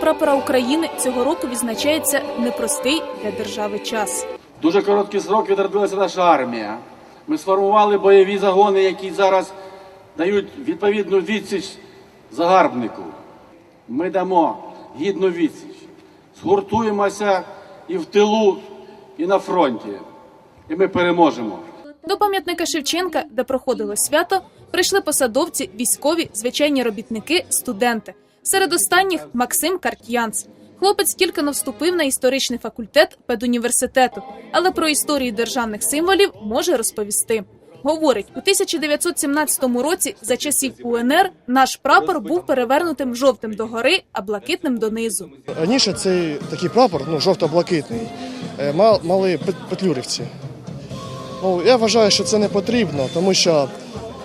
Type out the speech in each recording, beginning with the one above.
прапора України цього року відзначається непростий для держави час. Дуже короткий срок відродилася наша армія. Ми сформували бойові загони, які зараз дають відповідну відсіч загарбнику. Ми дамо гідну відсіч. Згуртуємося і в тилу, і на фронті. І ми переможемо. До пам'ятника Шевченка, де проходило свято, прийшли посадовці, військові, звичайні робітники, студенти. Серед останніх Максим Карт'янц. Хлопець тільки но вступив на історичний факультет педуніверситету, але про історію державних символів може розповісти. Говорить, у 1917 році за часів УНР наш прапор був перевернутим жовтим догори, а блакитним донизу. Раніше цей такий прапор, ну, жовто-блакитний, е, мали пет- петлюрівці. Ну, я вважаю, що це не потрібно, тому що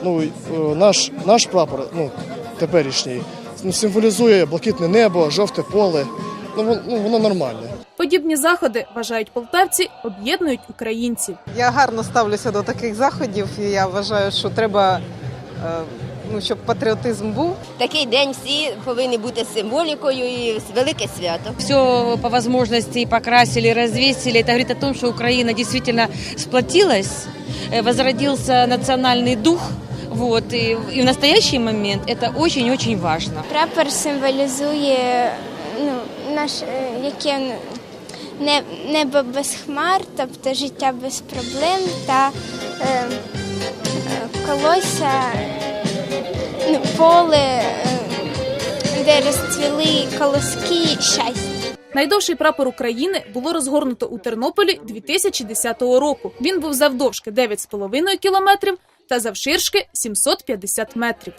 ну, е, наш, наш прапор, ну, теперішній, символізує блакитне небо, жовте поле. Ну, вон- ну, воно нормальне. Подібні заходи, вважають полтавці, об'єднують українців. Я гарно ставлюся до таких заходів, і я вважаю, що треба, е, ну, щоб патріотизм був. Такий день всі повинні бути символікою і велике свято. все по возможности и покрасили, развесили. Это говорит о том, что Украина действительно сплотилась, э, возродился национальный дух. Вот, и, и в настоящий момент это очень-очень важно. Прапор символізує ну, наш е, яке не- небо без хмар, тобто життя без проблем та е, е, колося, ну, поле, е, де розцвіли колоски щастя. Найдовший прапор України було розгорнуто у Тернополі 2010 року. Він був завдовжки 9,5 кілометрів та завширшки 750 метрів.